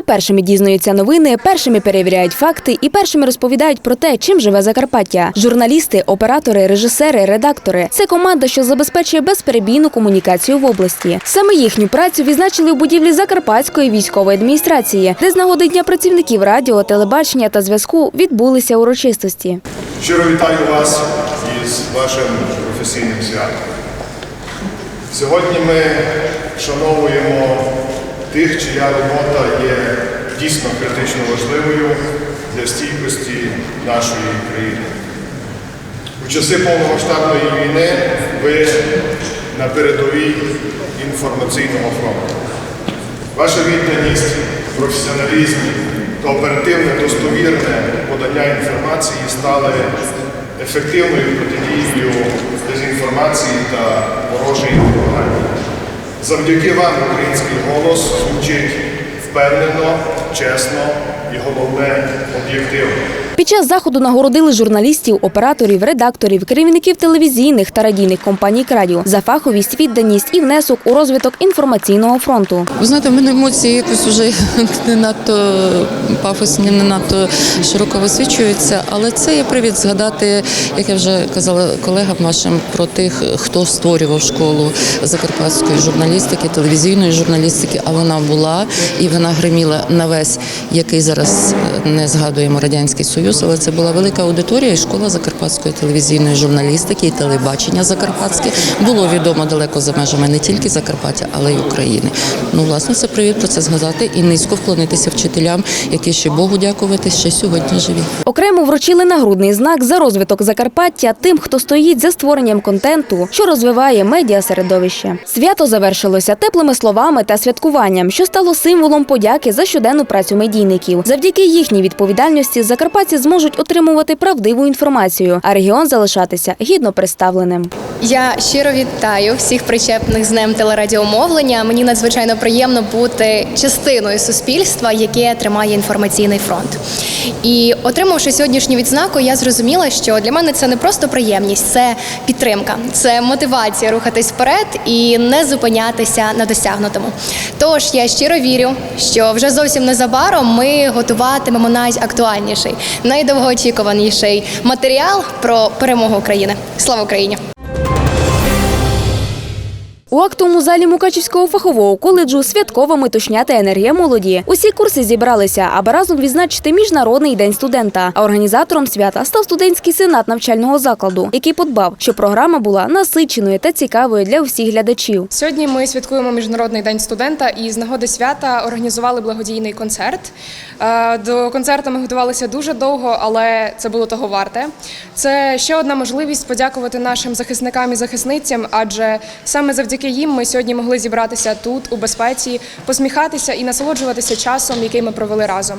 Вони першими дізнаються новини, першими перевіряють факти і першими розповідають про те, чим живе Закарпаття. Журналісти, оператори, режисери, редактори це команда, що забезпечує безперебійну комунікацію в області. Саме їхню працю відзначили у будівлі Закарпатської військової адміністрації, де з нагоди дня працівників радіо, телебачення та зв'язку відбулися урочистості. Щиро вітаю вас із вашим професійним святом. Сьогодні ми вшановуємо тих, чия робота є дійсно критично важливою для стійкості нашої країни. У часи повномасштабної війни ви на передовій інформаційного фронту. Ваша відданість, професіоналізм та оперативне достовірне подання інформації стали ефективною протидією дезінформації та ворожої пропаганді. Завдяки вам український голос звучить впевнено, чесно і головне об'єктивно. Під час заходу нагородили журналістів, операторів, редакторів, керівників телевізійних та радійних компаній радіо за фаховість, відданість і внесок у розвиток інформаційного фронту. Ви знаєте, в мене емоції якось вже не надто пафосні, не надто широко висвічуються, але це є привід згадати, як я вже казала колегам вашим, про тих, хто створював школу закарпатської журналістики, телевізійної журналістики, а вона була і вона гриміла на весь, який зараз е, не згадуємо радянський союз, але це була велика аудиторія і школа закарпатської телевізійної журналістики і телебачення закарпатське було відомо далеко за межами не тільки Закарпаття, але й України. Ну, власне, це привід про це згадати і низько вклонитися вчителям, які ще Богу дякувати, ще сьогодні живі. Окремо вручили нагрудний знак за розвиток Закарпаття тим, хто стоїть за створенням контенту, що розвиває медіасередовище. Свято завершилося теплими словами та святкуванням, що стало символом подяки за щоденну працю медійників. Завдяки їхній відповідальності закарпатці зможуть отримувати правдиву інформацію, а регіон залишатися гідно представленим. Я щиро вітаю всіх причепних з днем телерадіомовлення. Мені надзвичайно приємно бути частиною суспільства, яке тримає інформаційний фронт. І отримавши сьогоднішню відзнаку, я зрозуміла, що для мене це не просто приємність, це підтримка, це мотивація рухатись вперед і не зупинятися на досягнутому. Тож я щиро вірю, що вже зовсім незабаром ми готуватимемо найактуальніший, найдовгоочікуваніший матеріал про перемогу України. Слава Україні! У актовому залі Мукачівського фахового коледжу святкова метушня та енергія молоді. Усі курси зібралися, аби разом відзначити міжнародний день студента. А організатором свята став студентський сенат навчального закладу, який подбав, щоб програма була насиченою та цікавою для усіх глядачів. Сьогодні ми святкуємо Міжнародний день студента і з нагоди свята організували благодійний концерт. Е, До концерту ми готувалися дуже довго, але це було того варте. Це ще одна можливість подякувати нашим захисникам і захисницям, адже саме завдяки їм ми сьогодні могли зібратися тут у безпеці, посміхатися і насолоджуватися часом, який ми провели разом.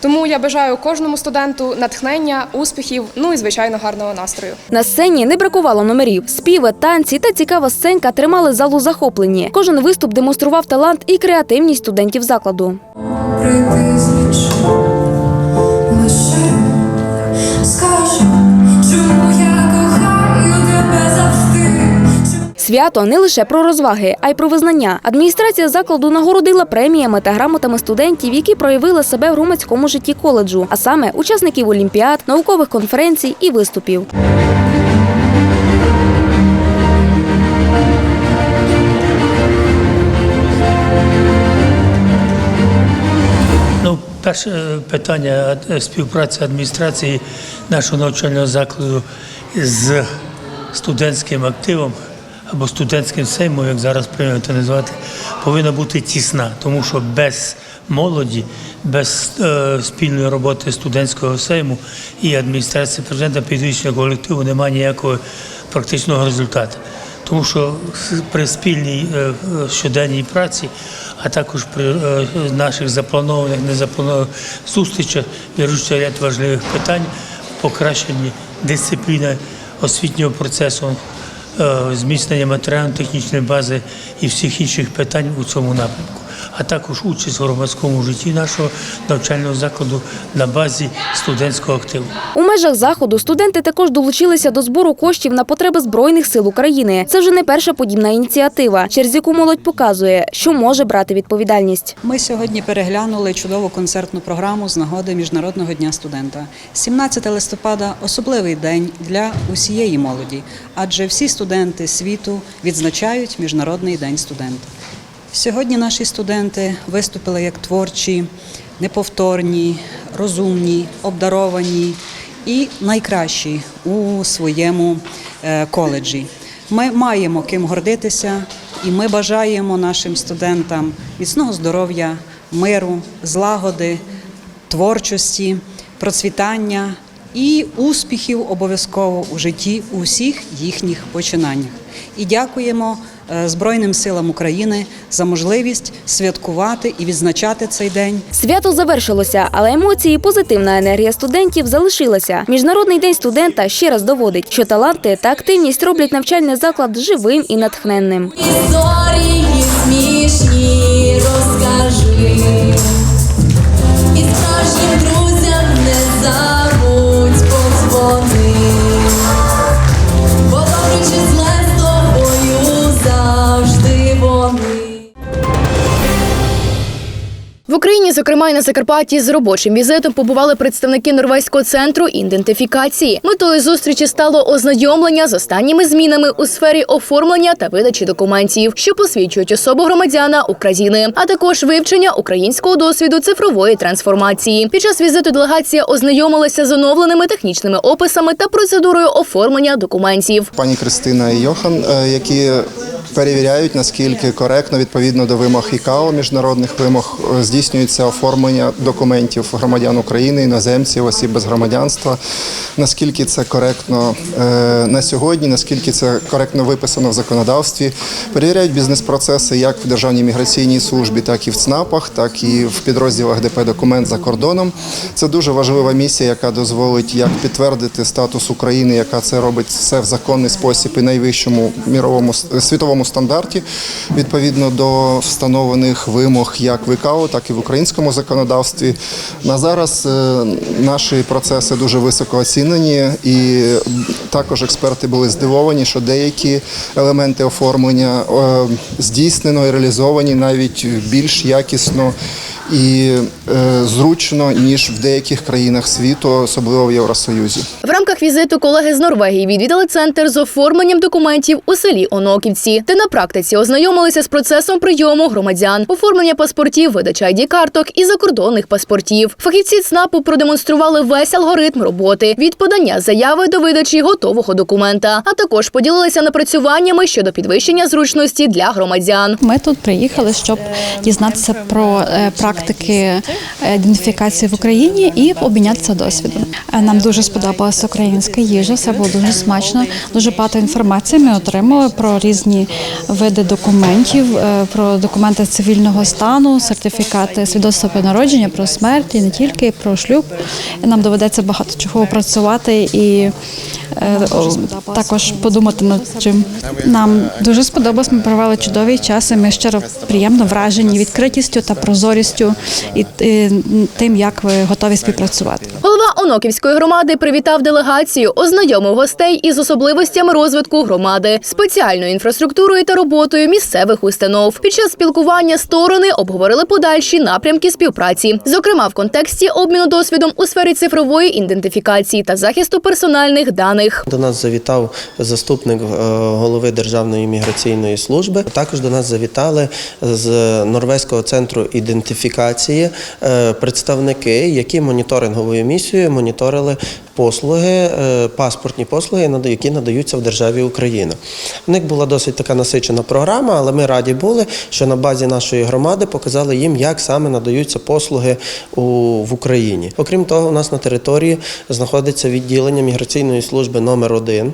Тому я бажаю кожному студенту натхнення, успіхів, ну і звичайно гарного настрою. На сцені не бракувало номерів. Співи, танці та цікава сценка тримали залу захоплені. Кожен виступ демонстрував талант і креативність студентів закладу. прийти злішу лише Свято не лише про розваги, а й про визнання. Адміністрація закладу нагородила преміями та грамотами студентів, які проявили себе в громадському житті коледжу, а саме учасників олімпіад, наукових конференцій і виступів. Ну, перше е, питання е, співпраці адміністрації нашого навчального закладу з студентським активом або студентським сеймом, як зараз прийнято називати, повинна бути тісна, тому що без молоді, без е, спільної роботи студентського сейму і адміністрації президента підвищення колективу немає ніякого практичного результату. Тому що при спільній е, щоденній праці, а також при е, наших запланованих, незапланованих зустрічах вирішується ряд важливих питань, покращенні дисципліни освітнього процесу, зміцнення матеріально-технічної бази і всіх інших питань у цьому напрямку. А також участь у громадському житті нашого навчального закладу на базі студентського активу. У межах заходу студенти також долучилися до збору коштів на потреби Збройних сил України. Це вже не перша подібна ініціатива, через яку молодь показує, що може брати відповідальність. Ми сьогодні переглянули чудову концертну програму з нагоди Міжнародного дня студента. 17 листопада особливий день для усієї молоді, адже всі студенти світу відзначають Міжнародний день студента. Сьогодні наші студенти виступили як творчі, неповторні, розумні, обдаровані і найкращі у своєму е, коледжі. Ми маємо ким гордитися, і ми бажаємо нашим студентам міцного здоров'я, миру, злагоди, творчості, процвітання і успіхів обов'язково у житті у всіх їхніх починаннях. І дякуємо Збройним силам України за можливість святкувати і відзначати цей день. Свято завершилося, але емоції, і позитивна енергія студентів залишилася. Міжнародний день студента ще раз доводить, що таланти та активність роблять навчальний заклад живим і натхненним. Історії смішні розкажи. І справжнім друзям не забудь В Україні, зокрема і на Закарпатті, з робочим візитом побували представники Норвезького центру ідентифікації. Метою зустрічі стало ознайомлення з останніми змінами у сфері оформлення та видачі документів, що посвідчують особу громадяна України, а також вивчення українського досвіду цифрової трансформації. Під час візиту делегація ознайомилася з оновленими технічними описами та процедурою оформлення документів. пані Кристина і Йохан, е, які перевіряють, наскільки коректно, відповідно до вимог ІКАО, міжнародних вимог, е, здійснюється оформлення документів громадян України, іноземців, осіб без громадянства, наскільки це коректно е, на сьогодні, наскільки це коректно виписано в законодавстві. Перевіряють бізнес-процеси як в Державній міграційній службі, так і в ЦНАПах, так і в підрозділах ДП документ за кордоном. Це дуже важлива місія, яка дозволить як підтвердити статус України, яка це робить все в законний спосіб і найвищому міровому с- світовому стандарті, відповідно до встановлених вимог як в ІКАО, так і в українському законодавстві. На зараз е, наші процеси дуже високо оцінені, і також експерти були здивовані, що деякі елементи оформлення е, здійснено і реалізовані навіть більш якісно і е, зручно ніж в деяких країнах світу, особливо в Євросоюзі. В рамках візиту колеги з Норвегії відвідали центр з оформленням документів у селі Оноківці, де на практиці ознайомилися з процесом прийому громадян, оформлення паспортів, видача id карток і закордонних паспортів. Фахівці ЦНАПу продемонстрували весь алгоритм роботи від подання заяви до видачі готового документа, а також поділилися напрацюваннями щодо підвищення зручності для громадян. Ми тут приїхали, щоб дізнатися про е, практики е, ідентифікації в Україні і обмінятися досвідом. Е, Нам дуже сподобалася українська їжа, все було дуже смачно. Дуже багато інформації ми отримали про різні види документів, е, про документи цивільного стану, сертифікати свідоцтва про народження, про смерть і не тільки про шлюб. Нам доведеться багато чого опрацювати і також подумати над чим. Нам дуже сподобалось. Ми провели чудові часи. Ми щиро приємно вражені відкритістю та прозорістю і е, тим, як ви готові співпрацювати. Голова Оноківської громади привітав делегацію, ознайомив гостей із особливостями розвитку громади, спеціальною інфраструктурою та роботою місцевих установ. Під час спілкування сторони обговорили подальші напрямки співпраці, зокрема в контексті обміну досвідом у сфері цифрової ідентифікації та захисту персональних даних. До нас завітав заступник е, голови Державної міграційної служби. Також до нас завітали з Норвезького центру ідентифікації е, представники, які моніторинговою місією моніторили послуги, е, паспортні послуги, які надаються в державі Україна. В них була досить така насичена програма, але ми раді були, що на базі нашої громади показали їм, як саме надаються послуги у, в Україні. Окрім того, у нас на території знаходиться відділення міграційної служби номер 1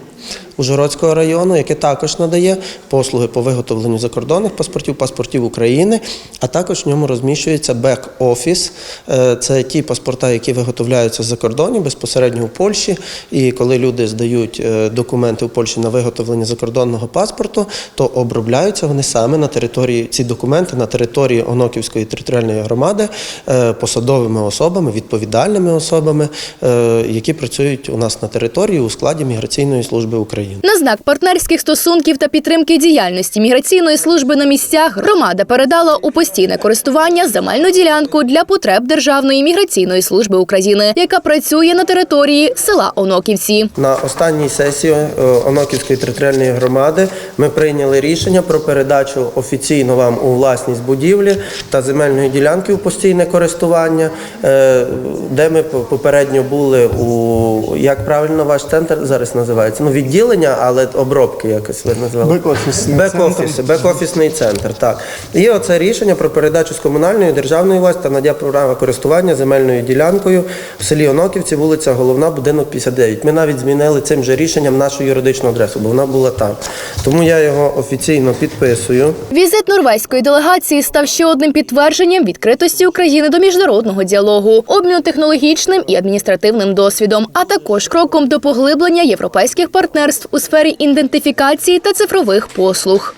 Ужгородського району, яке також надає послуги по виготовленню закордонних паспортів, паспортів України, а також в ньому розміщується бек-офіс. Е, Це ті паспорта, які виготовляються за кордоні безпосередньо Польщі. І коли люди здають е, документи в Польщі на виготовлення закордонного паспорту, то обробляються вони саме на території ці документи на території Оноківської територіальної громади е, посадовими особами, відповідальними особами, е, які працюють у нас на території у складі міграційної служби України. На знак партнерських стосунків та підтримки діяльності міграційної служби на місцях громада передала у постійне користування земельну ділянку для потреб Державної міграційної служби України, яка працює на території села Оноківці. На останній сесії е, Оноківської територіальної громади ми прийняли рішення про передачу офіційно вам у власність будівлі та земельної ділянки у постійне користування, е, де ми попередньо були у як правильно ваш центр зараз називається? Ну відділення, але обробки якось ви називали. Бек-офісний Бек-офіс, бек-офісний центр. Так і оце рішення про передачу з комунальної державної власті та надя права користування земельною ділянкою в селі Оноківці, вулиця Головна, будинок 59. Ми навіть змінили цим же рішенням нашу юридичну адресу, бо вона була там. Тому я його офіційно підписую. Візит норвезької делегації став ще одним підтвердженням відкритості України до міжнародного діалогу, обміну технологічним і адміністративним досвідом, а також кроком до поглиблення європейських партнерств у сфері ідентифікації та цифрових послуг.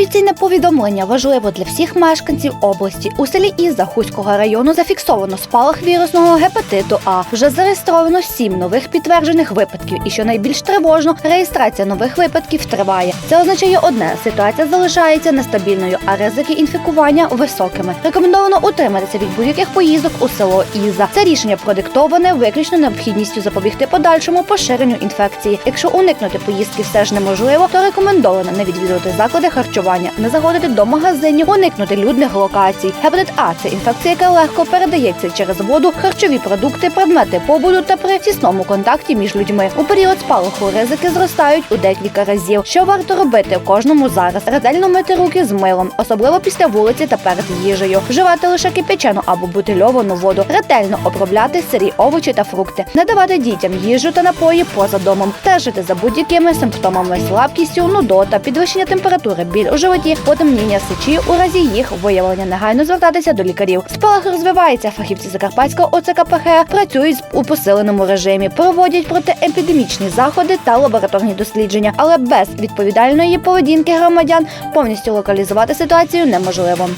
Офіційне повідомлення важливо для всіх мешканців області. У селі Іза Хуського району зафіксовано спалах вірусного гепатиту А. Вже зареєстровано сім нових підтверджених випадків. І що найбільш тривожно, реєстрація нових випадків триває. Це означає одне: ситуація залишається нестабільною, а ризики інфікування високими. Рекомендовано утриматися від будь-яких поїздок у село Іза. Це рішення продиктоване виключно необхідністю запобігти подальшому поширенню інфекції. Якщо уникнути поїздки все ж неможливо, то рекомендовано не відвідувати заклади харчування, не заходити до магазинів, уникнути людних локацій. Гепатит А це інфекція, яка легко передається через воду, харчові продукти, предмети побуту та при тісному контакті між людьми. У період спалаху ризики зростають у декілька разів. Що варто робити кожному зараз? Ретельно мити руки з милом, особливо після вулиці та перед їжею. Вживати лише кипячену або бутильовану воду, ретельно обробляти сирі овочі та фрукти, не давати дітям їжу та напої поза домом, стежити за будь-якими симптомами слабкістю, нудота, підвищення температури, біль у животі, потемніння сечі у разі їх виявлення. Негайно звертатися до лікарів. Спалах розвивається. Фахівці Закарпатського ОЦКПХ працюють у посиленому режимі, проводять протиепідемічні заходи та лабораторні дослідження, але без відповідальної поведінки громадян повністю локалізувати ситуацію неможливо.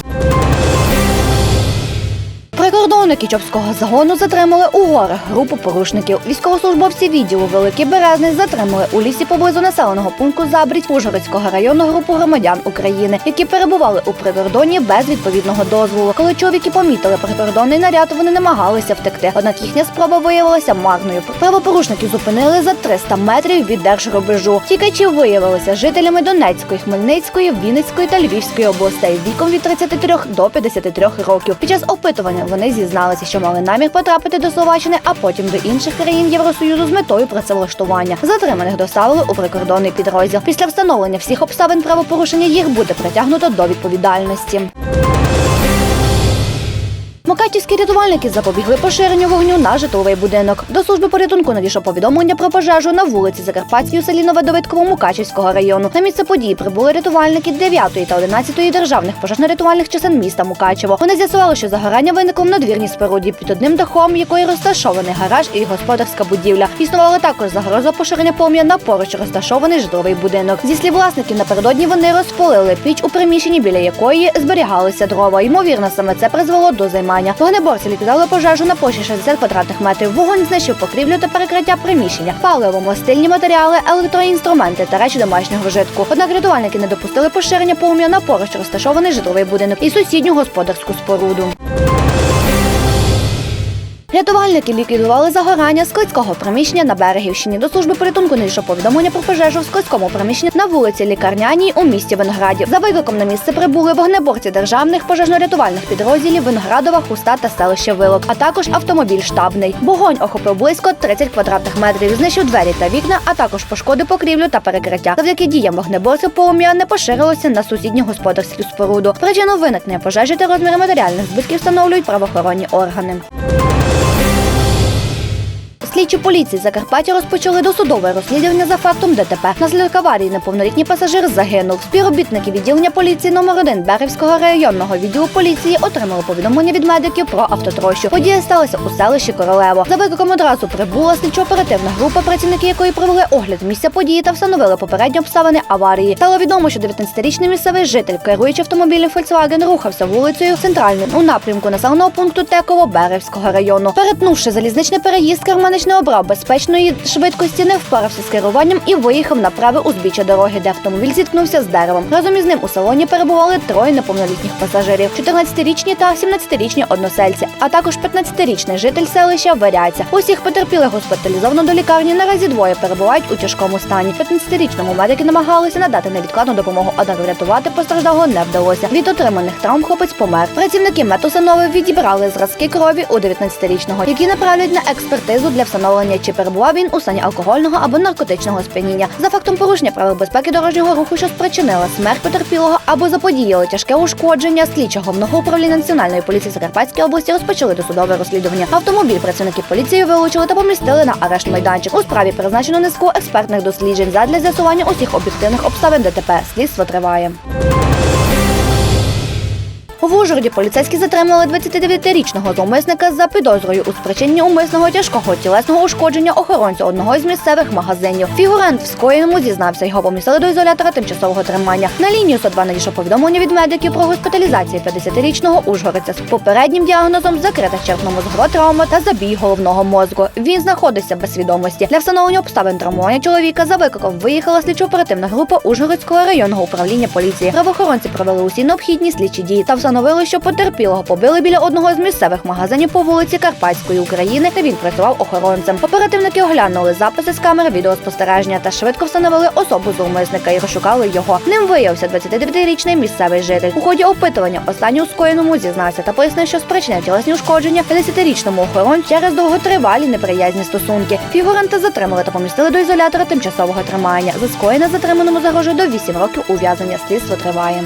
Прикордонники Чопського загону затримали у горах групу порушників. Військовослужбовці відділу Великий Березний затримали у лісі поблизу населеного пункту Забрідь Ужгородського району групу громадян України, які перебували у прикордонні без відповідного дозволу. Коли чоловіки помітили прикордонний наряд, вони намагалися втекти. Однак їхня спроба виявилася марною. Правопорушників зупинили за 300 метрів від держрубежу. Тікачі виявилися жителями Донецької, Хмельницької, Вінницької та Львівської областей віком від 33 до 53 років. Під час опитування вони зізналися, що мали намір потрапити до Словаччини, а потім до інших країн Євросоюзу з метою працевлаштування. Затриманих доставили у прикордонний підрозділ. Після встановлення всіх обставин правопорушення їх буде притягнуто до відповідальності. Мукачівські рятувальники запобігли поширенню вогню на житловий будинок. До служби порятунку надійшло повідомлення про пожежу на вулиці Закарпатській у селі Новодовидково Мукачівського району. На місце події прибули рятувальники 9 та 11 державних пожежно-рятувальних частин міста Мукачево. Вони з'ясували, що загорання виникло в надвірній споруді під одним дахом, якої розташований гараж і господарська будівля. Існувала також загроза поширення полум'я на поруч розташований житловий будинок. Зі слів власників, напередодні вони розпалили піч у приміщенні, біля якої зберігалися дрова. Ймовірно, саме це призвело до займання. Вогнеборці ліквідували пожежу на площі 60 квадратних метрів. Вогонь знищив покрівлю та перекриття приміщення, паливо, мастильні матеріали, електроінструменти та речі домашнього вжитку. Однак рятувальники не допустили поширення полум'я на поруч розташований житловий будинок і сусідню господарську споруду. Рятувальники ліквідували загорання складського приміщення на Берегівщині. До служби порятунку надійшло повідомлення про пожежу в складському приміщенні на вулиці Лікарняній у місті Виноградів. За викликом на місце прибули вогнеборці державних пожежно-рятувальних підрозділів Виноградова, Хуста та селище Вилок, а також автомобіль штабний. Вогонь охопив близько 30 квадратних метрів, знищив двері та вікна, а також пошкодив покрівлю та перекриття. Завдяки діям вогнеборців полум'я не поширилося на сусідню господарську споруду. Причину виникнення пожежі та розміри матеріальних збитків встановлюють правоохоронні органи. Слідчі поліції Закарпаття розпочали досудове розслідування за фактом ДТП. Наслідок аварії неповнолітній пасажир загинув. Співробітники відділення поліції номер 1 Берегського районного відділу поліції отримали повідомлення від медиків про автотрощу. Подія сталася у селищі Королево. За викликом одразу прибула слідчо-оперативна група, працівники якої провели огляд місця події та встановили попередні обставини аварії. Стало відомо, що 19-річний місцевий житель, керуючи автомобілем Volkswagen, рухався вулицею центральною у напрямку населеного пункту Теково Берегського району. Перетнувши залізничний переїзд, керманич не обрав безпечної швидкості, не впорався з керуванням і виїхав на праве узбіччя дороги, де автомобіль зіткнувся з деревом. Разом із ним у салоні перебували троє неповнолітніх пасажирів: 14-річні та 17-річні односельці, а також 15-річний житель селища Варяця. Усіх потерпілих госпіталізовано до лікарні. Наразі двоє перебувають у тяжкому стані. 15-річному медики намагалися надати невідкладну допомогу, однак врятувати постраждалого не вдалося. Від отриманих травм хлопець помер. Працівники медустанови відібрали зразки крові у 19-річного, які направлять на експертизу для встановлення, чи перебував він у стані алкогольного або наркотичного сп'яніння. За фактом порушення правил безпеки дорожнього руху, що спричинила смерть потерпілого або заподіяли тяжке ушкодження, слідча головного управління національної поліції Закарпатської області розпочали досудове розслідування. Автомобіль працівники поліції вилучили та помістили на арешт майданчик. У справі призначено низку експертних досліджень задля з'ясування усіх об'єктивних обставин ДТП. Слідство триває. В Ужгороді поліцейські затримали 29-річного зловмисника за підозрою у спричиненні умисного тяжкого тілесного ушкодження охоронцю одного із місцевих магазинів. Фігурант в скоєному зізнався, його помістили до ізолятора тимчасового тримання. На лінію 102 надійшло повідомлення від медиків про госпіталізацію 50-річного ужгородця з попереднім діагнозом закрита черепно-мозгова травма та забій головного мозку. Він знаходиться без свідомості. Для встановлення обставин травмування чоловіка за викликом виїхала слідчо-оперативна група Ужгородського районного управління поліції. Правоохоронці провели усі необхідні слідчі дії та встановили, що потерпілого побили біля одного з місцевих магазинів по вулиці Карпатської України, де він працював охоронцем. Оперативники оглянули записи з камер відеоспостереження та швидко встановили особу зловмисника і розшукали його. Ним виявився 29-річний місцевий житель. У ході опитування останній скоєному зізнався та пояснив, що спричинив тілесні ушкодження 50-річному охоронцю через довготривалі неприязні стосунки. Фігуранта затримали та помістили до ізолятора тимчасового тримання. За скоєне затриманому загрожує до 8 років ув'язнення. Слідство триває.